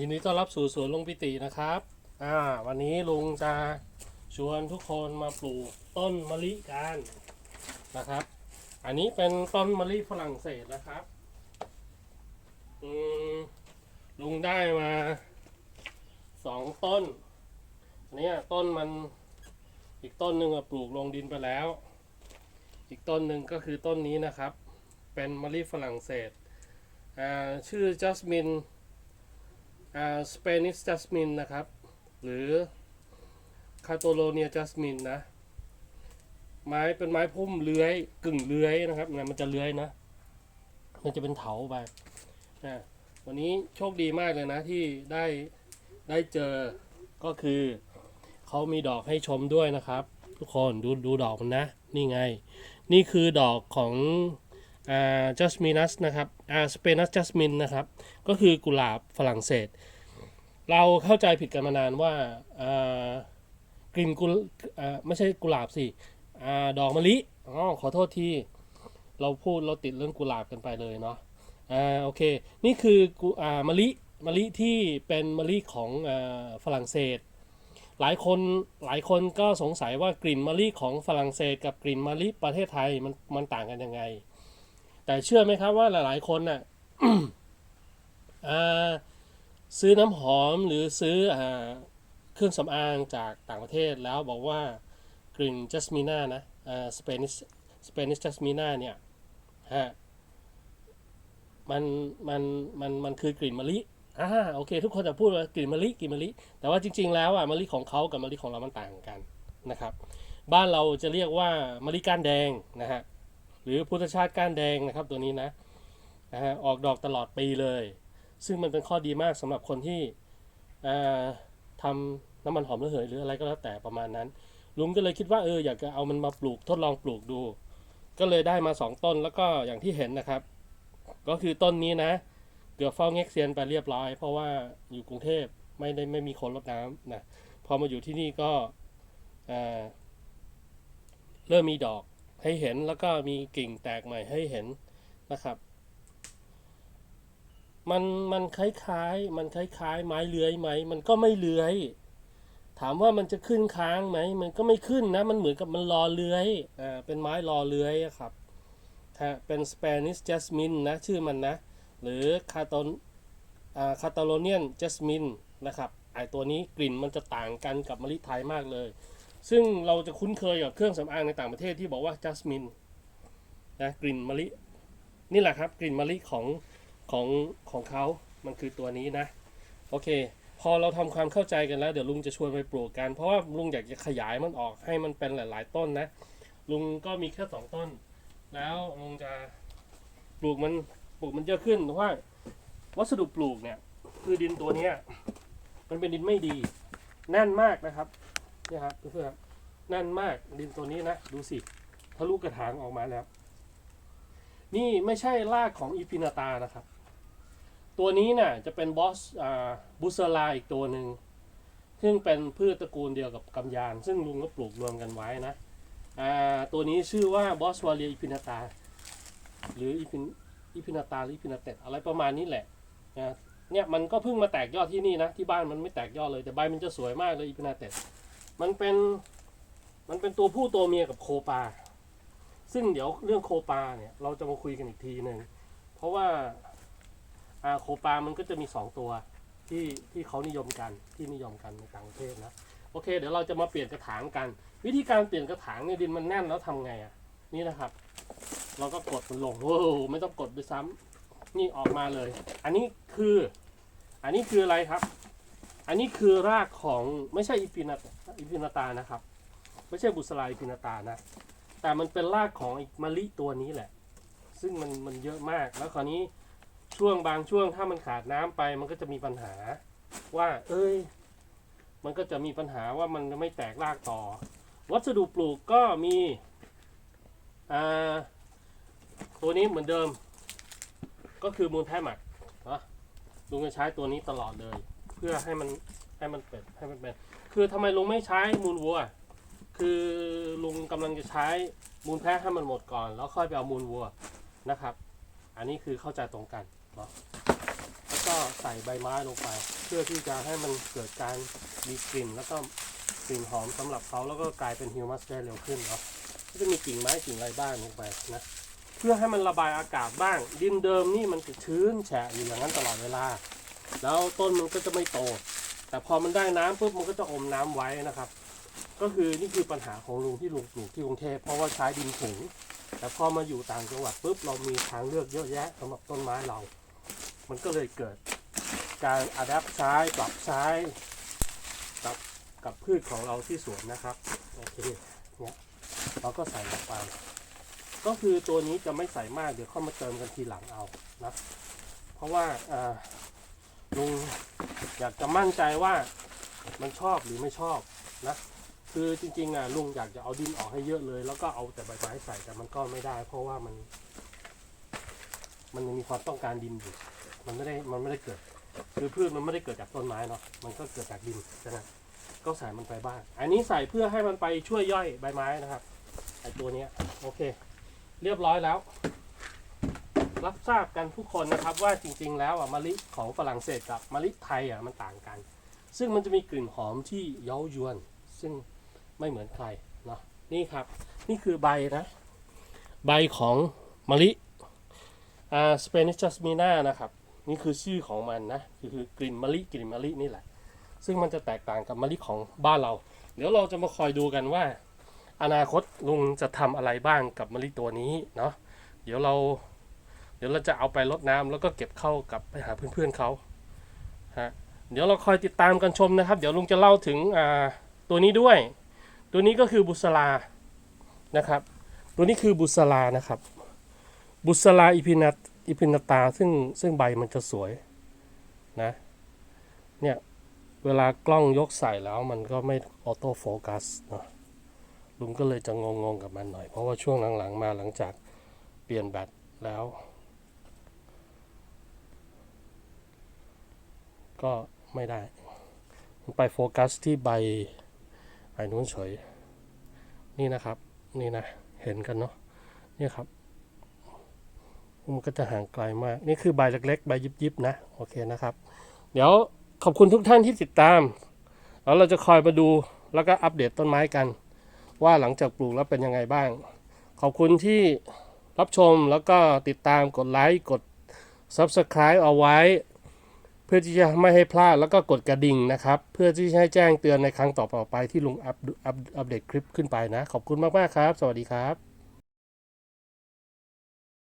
ยินดีต้อนรับสู่สวนลุงปิตินะครับอ่าวันนี้ลุงจะชวนทุกคนมาปลูกต้นมะลิกันนะครับ อันนี้เป็นต้นมะลิฝรั่งเศสนะครับอืมลุงได้มาสองต้นอันนี้ต้นมันอีกต้นหนึ่งปลูกลงดินไปแล้ว อีกต้นหนึ่งก็คือต้นนี้นะครับ เป็นมะลิฝรั่งเศสอ่าชื่อจัสมิน สเปนิสจัสมินนะครับ หรือคาโตโลเนียจัสมินนะ ไม้เป็นไม้พุ่มเลื้อยกึ่งเลื้อยนะครับนะมันจะเลื้อยนะ มันจะเป็นเถาไปนะวันนี้โชคดีมากเลยนะที่ได้ได้เจอก็คือเขามีดอกให้ชมด้วยนะครับ ทุกคนดูดูดอกมันนะ นี่ไง นี่คือดอกของ จัสมินัสนะครับอ่าสเปนัสจัสมินนะครับ ก็คือกุหลาบฝรั่งเศส เราเข้าใจผิดกันมานานว่าอ่ากลิ่นกุหลอ่าไม่ใช่กุหลาบสิอาดอกมะลิอ๋อขอโทษที เราพูดเราติดเรื่องกุหลาบกันไปเลยเนาะอ่าโอเค นี่คือกุอ่ามะลิมะลิที่เป็นมะลิของอ่าฝรั่งเศส หลายคนหลายคนก็สงสัยว่ากลิ่นมะลิของฝรั่งเศส กับกลิ่นมะลิประเทศไทยมันมันต่างกันยังไง แต่เชื่อไหมครับว่าหลายๆคนน่ะอ่าซื้อน้ำหอมหรือซื้ออเครื่องสำอางจากต่างประเทศแล้วบอกว่ากลิ่นจัสมิน่านะสเปนิสสเปนิสจัสมิน่าเนี่ยฮะมันมันมันมันคือกลิ่นมะลิอ่าโอเค ทุกคนจะพูดว่ากลิ่นมะลิกลิ่นมะลิ แต่ว่าจริง ๆ แล้วอะมะลิของเขากับมะลิของเรามันต่างกันนะครับ บ้านเราจะเรียกว่ามะลิก้านแดงนะฮะ หรือพุทธชาติก้านแดงนะครับตัวนี้นะนะฮะออกดอกตลอดปีเลย ซึ่งมันเป็นข้อดีมากสำหรับคนที่อ่าทำน้ำมันหอมระเหยหรืออะไรก็แล้วแต่ประมาณนั้น ลุงก็เลยคิดว่าเอออยากจะเอามันมาปลูกทดลองปลูกดู ก็เลยได้มาสองต้นแล้วก็อย่างที่เห็นนะครับ ก็คือต้นนี้นะ เกือบเฝ้าเง็กเซียนไปเรียบร้อย เพราะว่าอยู่กรุงเทพไม่ได้ไม่มีคนรดน้ำนะพอมาอยู่ที่นี่ก็เริ่มมีดอก ให้เห็นแล้วก็มีกิ่งแตกใหม่ให้เห็นนะครับ มันมันคล้ายๆ มันคล้ายๆ ไม้เลื้อยไหม มันก็ไม่เลื้อย ถามว่ามันจะขึ้นค้างไหม มันก็ไม่ขึ้นนะ มันเหมือนกับมันรอเลื้อย อ่า เป็นไม้รอเลื้อยอะครับฮะเป็น Spanish Jasmine นะ ชื่อมันนะ หรือคาตอนอ่าคาตาโลเนียนจัสมินนะครับ ไอตัวนี้กลิ่นมันจะต่างกันกับมะลิไทยมากเลย ซึ่งเราจะคุ้นเคยกับเครื่องสำอางในต่างประเทศที่บอกว่าจัสมินนะกลิ่นมะลิ นี่แหละครับกลิ่นมะลิของของของเขา มันคือตัวนี้นะ โอเค พอเราทำความเข้าใจกันแล้ว เดี๋ยวลุงจะชวนไปปลูกกัน เพราะว่าลุงอยากจะขยายมันออกให้มันเป็นหลาย ๆ ต้นนะ ลุงก็มีแค่สองต้น แล้วลุงจะปลูกมันปลูกมันเยอะขึ้นเพราะว่า วัสดุปลูกเนี่ย คือดินตัวเนี้ยมันเป็นดินไม่ดี แน่นมากนะครับ เนี่ยครับเพื่อนๆแน่นมากดินตัวนี้นะดูสิทะลุกระถางออกมาแล้ว นี่ไม่ใช่รากของอีพินาตานะครับ ตัวนี้น่ะจะเป็นบอสบุสลาอีกตัวหนึ่งซึ่งเป็นพืชตระกูลเดียวกับกำยาน ซึ่งลุงก็ปลูกรวมกันไว้นะตัวนี้ชื่อว่าบอสวาเลียอีพินาตา หรืออีพินอีพินาตาหรืออีพินาเตตอะไรประมาณนี้แหละเนี่ยมันก็เพิ่งมาแตกยอดที่นี่นะ ที่บ้านมันไม่แตกยอดเลยแต่ใบมันจะสวยมากเลยอีพินาเตต มันเป็น มันเป็นตัวผู้ตัวเมียกับโคปา ซึ่งเดี๋ยวเรื่องโคปาเนี่ย เราจะมาคุยกันอีกทีหนึ่ง เพราะว่าอาโคปามันก็จะมีสองตัวที่ที่เขานิยมกันที่นิยมกันในต่างประเทศนะ โอเค เดี๋ยวเราจะมาเปลี่ยนกระถางกัน วิธีการเปลี่ยนกระถางเนี่ยดินมันแน่นแล้วทำไงอะ นี่นะครับ เราก็กดมันลงโอ้ไม่ต้องกดด้วยซ้ำนี่ออกมาเลย อันนี้คือ อันนี้คืออะไรครับ อันนี้คือรากของไม่ใช่อีพินา อีพินาตานะครับ ไม่ใช่บุษราอีพินาตานะ แต่มันเป็นรากของอมะลิตัวนี้แหละ ซึ่งมันมันเยอะมาก แล้วคราวนี้ช่วงบางช่วงถ้ามันขาดน้ำไป มันก็จะมีปัญหาว่า เอ้ย มันก็จะมีปัญหาว่ามันไม่แตกรากต่อ วัสดุปลูกก็มีอ่าตัวนี้เหมือนเดิม ก็คือมูลแพะหมักนะลุงจะใช้ตัวนี้ตลอดเลย เพื่อให้มัน ให้มันเป็ดให้มันเป็นคือทำไมลุงไม่ใช้มูลวัว คือลุงกำลังจะใช้มูลแพะให้มันหมดก่อน แล้วค่อยไปเอามูลวัวนะครับ อันนี้คือเข้าใจตรงกันเนาะแล้วก็ใส่ใบไม้ลงไป เพื่อที่จะให้มันเกิดการมีกลิ่น แล้วก็กลิ่นหอมสำหรับเขาแล้วก็กลายเป็นฮิวมัสได้เร็วขึ้นเนาะก็จะมีกิ่งไม้กิ่งอะไรบ้างลงไปนะเพื่อให้มันระบายอากาศบ้าง ดินเดิมนี่มันจะชื้นแฉะอยู่อย่างนั้นตลอดเวลา แล้วต้นมันก็จะไม่โต แต่พอมันได้น้ำปุ๊บมันก็จะอมน้ำไว้นะครับ ก็คือนี่คือปัญหาของลุงที่ลุงปลูกที่กรุงเทพเพราะว่าใช้ดินถุงแต่พอมาอยู่ต่างจังหวัดปุ๊บเรามีทางเลือกเยอะแยะสำหรับต้นไม้เรา มันก็เลยเกิดการอัดแอปใช้ปรับใช้กับกับพืชของเราที่สวนนะครับโอเคเนี่ยเราก็ใส่ลงไปก็คือตัวนี้จะไม่ใส่มากเดี๋ยวเข้ามาเติมกันทีหลังเอานะเพราะว่าอ่า ลุงอยากจะมั่นใจว่ามันชอบหรือไม่ชอบนะ คือจริงๆอะลุงอยากจะเอาดินออกให้เยอะเลย แล้วก็เอาแต่ใบไม้ใส่แต่มันก็ไม่ได้ เพราะว่ามัน มันยังมีความต้องการดินอยู่ มันไม่ได้มันไม่ได้เกิด คือพืชมันไม่ได้เกิดจากต้นไม้เนาะมันก็เกิดจากดินใช่ไหมก็ใส่มันไปบ้าง อันนี้ใส่เพื่อให้มันไปช่วยย่อยใบไม้นะครับไอตัวเนี้ยโอเค เรียบร้อยแล้ว รับทราบกันทุกคนนะครับว่าจริงๆ แล้วอะมะลิของฝรั่งเศสกับมะลิไทยอะมันต่างกัน ซึ่งมันจะมีกลิ่นหอมที่เย้ายวน ซึ่งไม่เหมือนใครเนาะนี่ครับ นี่คือใบนะ ใบของมะลิอ่าสเปนิชัสมีนานะครับ นี่คือชื่อของมันนะคือคือกลิ่นมะลิกลิ่นมะลินี่แหละ ซึ่งมันจะแตกต่างกับมะลิของบ้านเรา เดี๋ยวเราจะมาคอยดูกันว่า อนาคตลุงจะทำอะไรบ้างกับมะลิตัวนี้เนาะเดี๋ยวเรา เดี๋ยวเราจะเอาไปรดน้ำแล้วก็เก็บเข้ากับไปหาเพื่อนๆเขาฮะเดี๋ยวเราคอยติดตามกันชมนะครับ เดี๋ยวลุงจะเล่าถึงอ่าตัวนี้ด้วย ตัวนี้ก็คือบุษรานะครับ ตัวนี้คือบุษรานะครับ บุษราอิพินาอิพินาตาซึ่งซึ่งใบมันจะสวยนะเนี่ยเวลากล้องยกใส่แล้วมันก็ไม่ออโต้โฟกัสเนาะลุงก็เลยจะงงๆกับมันหน่อย เพราะว่าช่วงหลังๆมาหลังจากเปลี่ยนแบตแล้ว ก็ไม่ได้มันไปโฟกัสที่ใบไอ้นู้นเฉย นี่นะครับ นี่นะ เห็นกันเนาะ นี่ครับ มันก็จะห่างไกลมาก นี่คือใบเล็กๆ ใบยิบๆนะ โอเคนะครับ เดี๋ยวขอบคุณทุกท่านที่ติดตาม แล้วเราจะคอยมาดูแล้วก็อัปเดตต้นไม้กัน ว่าหลังจากปลูกแล้วเป็นยังไงบ้าง ขอบคุณที่รับชมแล้วก็ติดตามกดไลค์กด Subscribe เอาไว้ เพื่อที่จะไม่ให้พลาดแล้วก็กดกระดิ่งนะครับ เพื่อที่จะให้แจ้งเตือนในครั้งต่อไปที่ลุงอัปอัปอัปเดตคลิปขึ้นไปนะ ขอบคุณมากๆครับ สวัสดีครับ